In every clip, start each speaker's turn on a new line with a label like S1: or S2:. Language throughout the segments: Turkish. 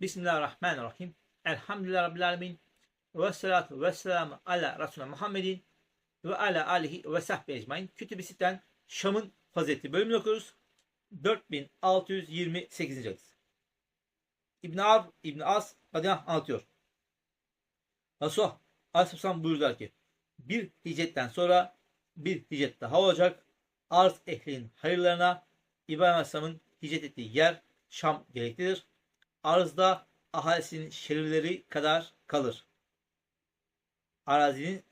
S1: Bismillahirrahmanirrahim. Elhamdülillah Rabbil Alemin. Ve salatu ve selamu ala Resulü Muhammedin ve ala alihi ve sahbihi ecmain. Kütüb-i Sitten Şam'ın Fazileti bölümünü okuyoruz. 4628. hadis. İbn Ab İbn As radıyallahu anlatıyor. Resulullah Aleyhisselam buyurdular ki bir hicretten sonra bir hicret daha olacak. Arz ehlinin hayırlarına İbrahim Aleyhisselam'ın hicret ettiği yer Şam gereklidir. Arzda ahalisinin şehirleri kadar kalır. Arazinin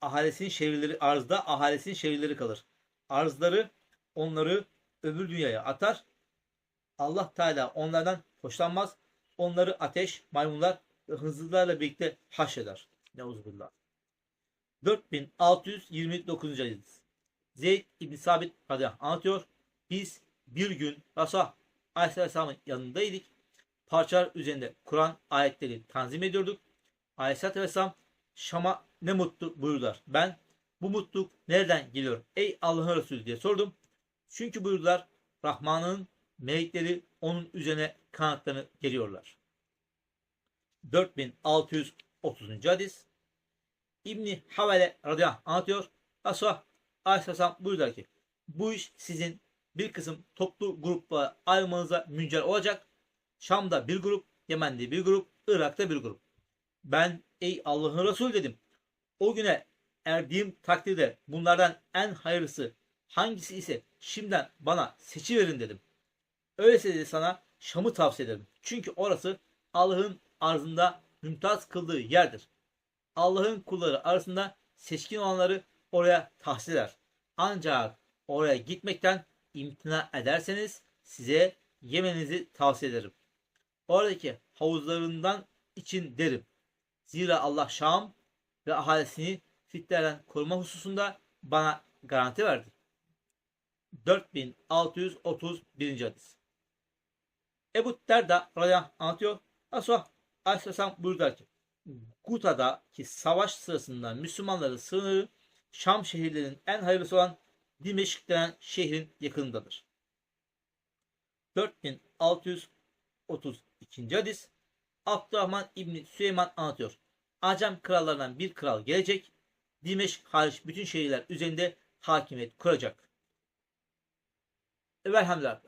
S1: ahalisinin şehirleri arzda ahalisinin şehirleri kalır. Arzları onları öbür dünyaya atar. Allah Teala onlardan hoşlanmaz. Onları ateş, maymunlar ve hızlılarla birlikte haşreder. Neuzubillah. 4629. hadis. Zeyd İbn Sabit radıyallahu anlatıyor. Biz bir gün Resulullah Aleyhisselam'ın yanındaydık. Parçalar üzerinde Kur'an ayetleri tanzim ediyorduk. Aleyhisselatü Vesselam Şam'a ne mutlu buyurdular. Ben bu mutluluk nereden geliyor ey Allah'ın Resulü diye sordum. Çünkü buyurdular Rahman'ın melekleri onun üzerine kanatlarını geriyorlar. 4630. hadis İbni Havale radıyallahu anh anlatıyor. Resulullah Aleyhisselam buyurdular ki bu iş sizin bir kısım toplu grupla ayrılmanıza müncer olacak. Şam'da bir grup, Yemen'de bir grup, Irak'ta bir grup. Ben ey Allah'ın Resulü dedim. O güne erdiğim takdirde bunlardan en hayırlısı hangisi ise şimdiden bana seçiverin dedim. Öyleyse dedi sana Şam'ı tavsiye ederim. Çünkü orası Allah'ın arzında mümtaz kıldığı yerdir. Allah'ın kulları arasında seçkin olanları oraya tahsil eder. Ancak oraya gitmekten imtina ederseniz size yemenizi tavsiye ederim. Oradaki havuzlarından için derim. Zira Allah Şam ve ahalisini fitlerden koruma hususunda bana garanti verdi. 4631. hadis. Ebu Derda radıyallahu anlatıyor. Resulullah aleyhisselam buyurdular ki Guta'daki savaş sırasında Müslümanların sınırı Şam şehirlerinin en hayırlısı olan Dimeşk denen şehrin yakınındadır. 4632. hadis Abdurrahman İbni Süleyman anlatıyor. Acem krallarından bir kral gelecek. Dimeşk hariç bütün şehirler üzerinde hakimiyet kuracak. Velhamdülillah.